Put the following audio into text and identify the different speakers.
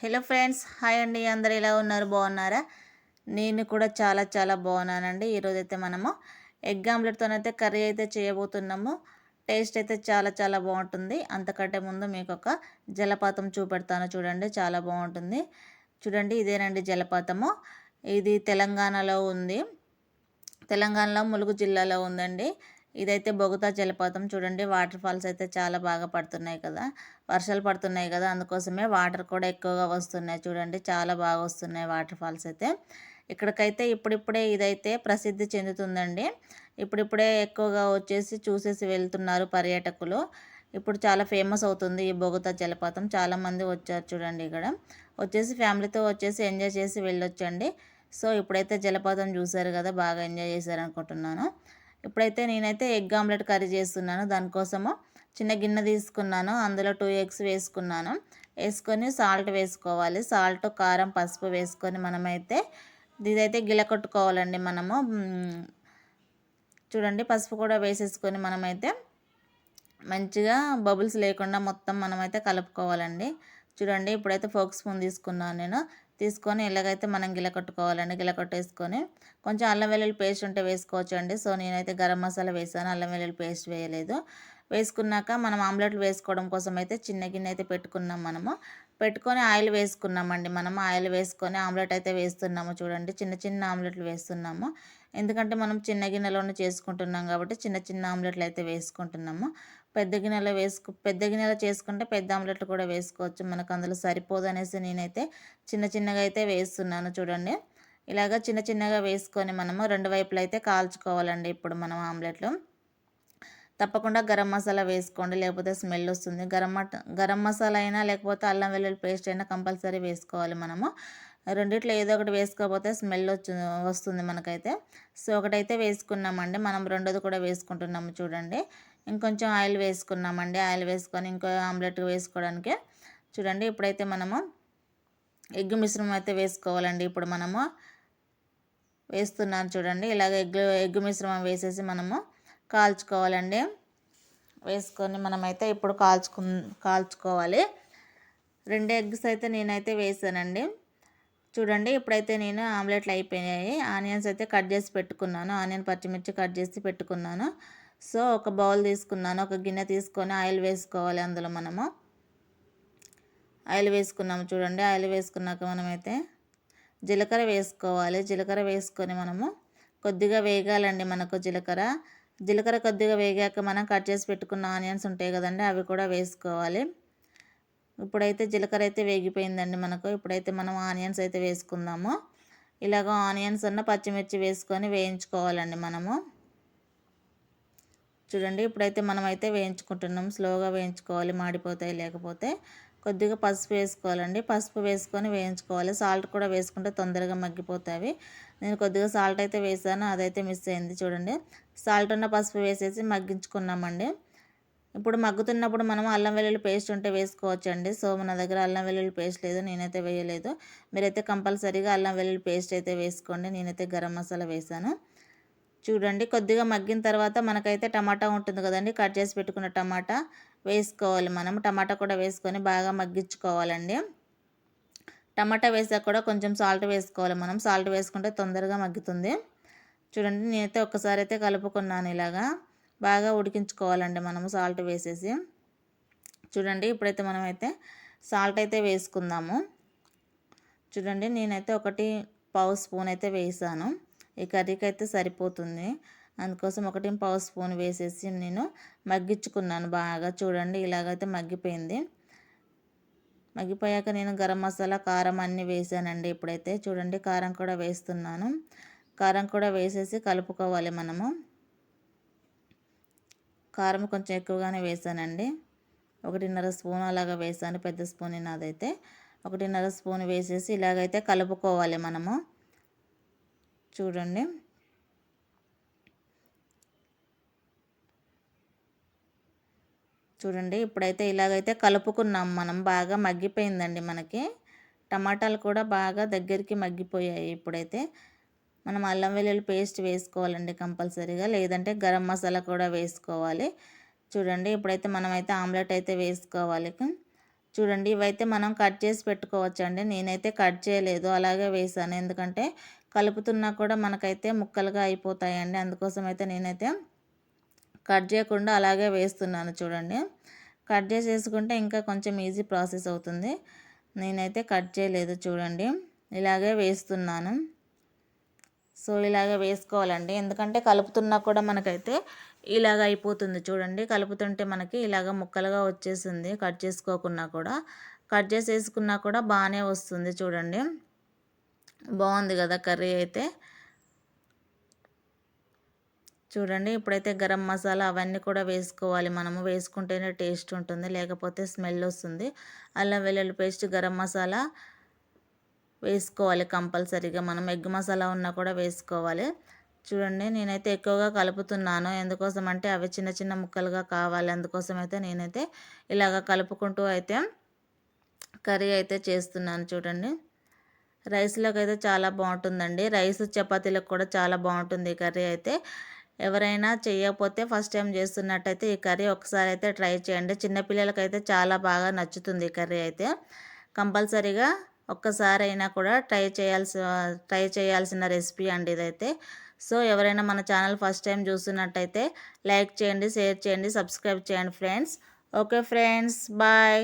Speaker 1: Hello friends hi అండి. అందరు ఎలా ఉన్నారు? బాగున్నారా? నేను కూడా చాలా చాలా బాగున్నానండి. ఈరోజు అయితే మనము ఎగ్ ఆమ్లెట్తోనైతే కర్రీ అయితే చేయబోతున్నాము. టేస్ట్ అయితే చాలా చాలా బాగుంటుంది. అంతకంటే ముందు మీకు ఒక జలపాతం చూపెడతాను. చూడండి చాలా బాగుంటుంది. చూడండి ఇదేనండి జలపాతము. ఇది తెలంగాణలో ఉంది. తెలంగాణలో ములుగు జిల్లాలో ఉందండి. ఇదైతే బొగుతా జలపాతం. చూడండి వాటర్ ఫాల్స్ అయితే చాలా బాగా పడుతున్నాయి కదా. వర్షాలు పడుతున్నాయి కదా అందుకోసమే వాటర్ కూడా ఎక్కువగా వస్తున్నాయి. చూడండి చాలా బాగా వస్తున్నాయి వాటర్ ఫాల్స్ అయితే. ఇక్కడికైతే ఇప్పుడిప్పుడే ఇదైతే ప్రసిద్ధి చెందుతుందండి. ఇప్పుడిప్పుడే ఎక్కువగా వచ్చేసి చూసేసి వెళ్తున్నారు పర్యాటకులు. ఇప్పుడు చాలా ఫేమస్ అవుతుంది ఈ బొగుతా జలపాతం. చాలామంది వచ్చారు చూడండి ఇక్కడ. వచ్చేసి ఫ్యామిలీతో వచ్చేసి ఎంజాయ్ చేసి వెళ్ళొచ్చండి. సో ఇప్పుడైతే జలపాతం చూసారు కదా బాగా ఎంజాయ్ చేశారు అనుకుంటున్నాను ఇప్పుడైతే నేనైతే ఎగ్ ఆమ్లెట్ కర్రీ చేస్తున్నాను. దానికోసము చిన్న గిన్నె తీసుకున్నాను. అందులో టూ ఎగ్స్ వేసుకున్నాను. వేసుకొని సాల్ట్ వేసుకోవాలి. సాల్ట్ కారం పసుపు వేసుకొని మనమైతే ఇదైతే గిలకొట్టుకోవాలండి మనము. చూడండి పసుపు కూడా వేసేసుకొని మనమైతే మంచిగా బబుల్స్ లేకుండా మొత్తం మనమైతే కలుపుకోవాలండి. చూడండి ఇప్పుడైతే ఫోక్ స్పూన్ తీసుకున్నాను నేను. తీసుకొని ఇలాగైతే మనం గిల కొట్టుకోవాలండి గిల కొట్టేసుకొని కొంచెం అల్లం వెల్లుల్లి పేస్ట్ ఉంటే వేసుకోవచ్చు అండి సో నేనైతే గరం మసాలా వేసాను. అల్లం వెల్లుల్లి పేస్ట్ వేయలేదు. వేసుకున్నాక మనం ఆమ్లెట్లు వేసుకోవడం కోసం అయితే చిన్న గిన్నె అయితే పెట్టుకున్నాం మనము. పెట్టుకొని ఆయిల్ వేసుకున్నామండి మనం. ఆయిల్ వేసుకొని ఆమ్లెట్ అయితే వేస్తున్నాము చూడండి. చిన్న చిన్న ఆమ్లెట్లు వేస్తున్నాము. ఎందుకంటే మనం చిన్న గిన్నెలోనే చేసుకుంటున్నాం కాబట్టి చిన్న చిన్న ఆమ్లెట్లు అయితే వేసుకుంటున్నాము. పెద్ద గిన్నెలో వేసుకు పెద్ద గిన్నెలో చేసుకుంటే పెద్ద ఆమ్లెట్లు కూడా వేసుకోవచ్చు. మనకు అందులో సరిపోదు అనేసి నేనైతే చిన్న చిన్నగా అయితే వేస్తున్నాను చూడండి. ఇలాగ చిన్న చిన్నగా వేసుకొని మనము రెండు వైపులు అయితే కాల్చుకోవాలండి ఇప్పుడు మనం ఆమ్లెట్లు. తప్పకుండా గరం మసాలా వేసుకోండి లేకపోతే స్మెల్ వస్తుంది. గరం గరం మసాలా అయినా లేకపోతే అల్లం వెల్లుల్లి పేస్ట్ అయినా కంపల్సరీ వేసుకోవాలి మనము. రెండిట్లో ఏదో ఒకటి వేసుకోకపోతే స్మెల్ వచ్చి వస్తుంది మనకైతే. సో ఒకటైతే వేసుకున్నామండి. మనం రెండోది కూడా వేసుకుంటున్నాము చూడండి. ఇంకొంచెం ఆయిల్ వేసుకున్నామండి. ఆయిల్ వేసుకొని ఇంకో ఆమ్లెట్ వేసుకోవడానికి. చూడండి ఇప్పుడైతే మనము ఎగ్ మిశ్రమం అయితే వేసుకోవాలండి. ఇప్పుడు మనము వేస్తున్నాను చూడండి. ఇలాగ ఎగ్ ఎగ్ మిశ్రమం వేసేసి మనము కాల్చుకోవాలండి. వేసుకొని మనమైతే ఇప్పుడు కాల్చుకు కాల్చుకోవాలి. రెండు ఎగ్స్ అయితే నేనైతే వేసానండి. చూడండి ఇప్పుడైతే నేను ఆమ్లెట్లు అయిపోయాయి ఆనియన్స్ అయితే కట్ చేసి పెట్టుకున్నాను. ఆనియన్ పచ్చిమిర్చి కట్ చేసి పెట్టుకున్నాను. సో ఒక బౌల్ తీసుకున్నాను ఒక గిన్నె తీసుకొని ఆయిల్ వేసుకోవాలి అందులో మనము. ఆయిల్ వేసుకున్నాము చూడండి ఆయిల్ వేసుకున్నాక మనమైతే జీలకర్ర వేసుకోవాలి. జీలకర్ర వేసుకొని మనము కొద్దిగా వేగాలండి మనకు జీలకర్ర. జీలకర్ర కొద్దిగా వేగాక మనం కట్ చేసి పెట్టుకున్న ఆనియన్స్ ఉంటాయి కదండి అవి కూడా వేసుకోవాలి. ఇప్పుడైతే జీలకర్ర అయితే వేగిపోయిందండి మనకు. ఇప్పుడైతే మనం ఆనియన్స్ అయితే వేసుకుందాము. ఇలాగ ఆనియన్స్ అన్న పచ్చిమిర్చి వేసుకొని వేయించుకోవాలండి మనము. చూడండి ఇప్పుడైతే మనం అయితే వేయించుకుంటున్నాం. స్లోగా వేయించుకోవాలి మాడిపోతాయి లేకపోతే కొద్దిగా పసుపు వేసుకోవాలండి. పసుపు వేసుకొని వేయించుకోవాలి. సాల్ట్ కూడా వేసుకుంటే తొందరగా మగ్గిపోతాయి. నేను కొద్దిగా సాల్ట్ అయితే వేసాను అదైతే మిస్ అయింది చూడండి. సాల్ట్ ఉన్న పసుపు వేసేసి మగ్గించుకున్నామండి. ఇప్పుడు మగ్గుతున్నప్పుడు మనం అల్లం వెల్లుల్లి పేస్ట్ ఉంటే వేసుకోవచ్చండి. సో మన దగ్గర అల్లం వెల్లుల్లి పేస్ట్ లేదు నేనైతే వేయలేదు. మీరైతే కంపల్సరీగా అల్లం వెల్లుల్లి పేస్ట్ అయితే వేసుకోండి. నేనైతే గరం మసాలా వేసాను. చూడండి కొద్దిగా మగ్గిన తర్వాత మనకైతే టమాటా ఉంటుంది కదండి కట్ చేసి పెట్టుకున్న టమాటా వేసుకోవాలి మనం. టమాటా కూడా వేసుకొని బాగా మగ్గించుకోవాలండి. టమాటా వేసాక కూడా కొంచెం సాల్ట్ వేసుకోవాలి మనం. సాల్ట్ వేసుకుంటే తొందరగా మగ్గుతుంది. చూడండి నేనైతే ఒక్కసారి అయితే కలుపుకున్నాను ఇలాగా. బాగా ఉడికించుకోవాలండి మనము సాల్ట్ వేసేసి. చూడండి ఇప్పుడైతే మనమైతే సాల్ట్ అయితే వేసుకుందాము. చూడండి నేనైతే ఒకటి పావు స్పూన్ అయితే వేసాను. ఈ కర్రీకి అయితే సరిపోతుంది. అందుకోసం ఒకటి పావు స్పూన్ వేసేసి నేను మగ్గించుకున్నాను బాగా. చూడండి ఇలాగైతే మగ్గిపోయింది. మగ్గిపోయాక నేను గరం మసాలా కారం అన్నీ వేసానండి ఇప్పుడైతే. చూడండి కారం కూడా వేస్తున్నాను. కారం కూడా వేసేసి కలుపుకోవాలి మనము. కారం కొంచెం ఎక్కువగానే వేసానండి. ఒకటిన్నర స్పూన్ అలాగా వేసాను పెద్ద స్పూన్ నాదైతే. ఒకటిన్నర స్పూన్ వేసేసి ఇలాగైతే కలుపుకోవాలి మనము. చూడండి. చూడండి ఇప్పుడైతే ఇలాగైతే కలుపుకున్నాం మనం బాగా మగ్గిపోయిందండి మనకి. టమాటాలు కూడా బాగా దగ్గరికి మగ్గిపోయాయి ఇప్పుడైతే. మనం అల్లం వెల్లుల్లి పేస్ట్ వేసుకోవాలండి కంపల్సరీగా లేదంటే గరం మసాలా కూడా వేసుకోవాలి. చూడండి ఇప్పుడైతే మనమైతే ఆమ్లెట్ అయితే వేసుకోవాలి. చూడండి ఇవైతే మనం కట్ చేసి పెట్టుకోవచ్చండి. నేనైతే కట్ చేయలేదు అలాగే వేసాను. ఎందుకంటే కలుపుతున్నా కూడా మనకైతే ముక్కలుగా అయిపోతాయండి. అందుకోసం అయితే నేనైతే కట్ చేయకుండా అలాగే వేస్తున్నాను చూడండి. కట్ చేసేసుకుంటే ఇంకా కొంచెం ఈజీ ప్రాసెస్ అవుతుంది. నేనైతే కట్ చేయలేదు చూడండి. ఇలాగే వేస్తున్నాను. సో ఇలాగే వేసుకోవాలండి. ఎందుకంటే కలుపుతున్నా కూడా మనకైతే ఇలాగ అయిపోతుంది చూడండి. కలుపుతుంటే మనకి ఇలాగ ముక్కలుగా వచ్చేసింది కట్ చేసుకోకున్నా కూడా. కట్ చేసేసుకున్నా కూడా బాగానే వస్తుంది చూడండి. బాగుంది కదా కర్రీ అయితే. చూడండి ఇప్పుడైతే గరం మసాలా అవన్నీ కూడా వేసుకోవాలి మనము. వేసుకుంటేనే టేస్ట్ ఉంటుంది లేకపోతే స్మెల్ వస్తుంది. అల్లం వెల్లుల్లి పేస్ట్ గరం మసాలా వేసుకోవాలి కంపల్సరీగా మనం. ఎగ్ మసాలా ఉన్నా కూడా వేసుకోవాలి. చూడండి నేనైతే ఎక్కువగా కలుపుతున్నాను. ఎందుకోసం అంటే అవి చిన్న చిన్న ముక్కలుగా కావాలి. అందుకోసం అయితే నేనైతే ఇలాగ కలుపుకుంటూ అయితే కర్రీ అయితే చేస్తున్నాను చూడండి. రైస్లోకి అయితే చాలా బాగుంటుందండి రైస్ చపాతీలకు కూడా చాలా బాగుంటుంది ఈ కర్రీ అయితే. ఎవరైనా చేయకపోతే ఫస్ట్ టైం చేస్తున్నట్టయితే ఈ కర్రీ ఒకసారి అయితే ట్రై చేయండి. చిన్నపిల్లలకైతే చాలా బాగా నచ్చుతుంది ఈ కర్రీ అయితే. కంపల్సరీగా ఒక్కసారి అయినా కూడా ట్రై చేయాల్సి ట్రై చేయాల్సిన రెసిపీ అండి ఇదైతే. సో ఎవరైనా మన ఛానల్ ఫస్ట్ టైం చూస్తున్నట్టయితే లైక్ చేయండి షేర్ చేయండి సబ్స్క్రైబ్ చేయండి ఫ్రెండ్స్. Okay friends bye.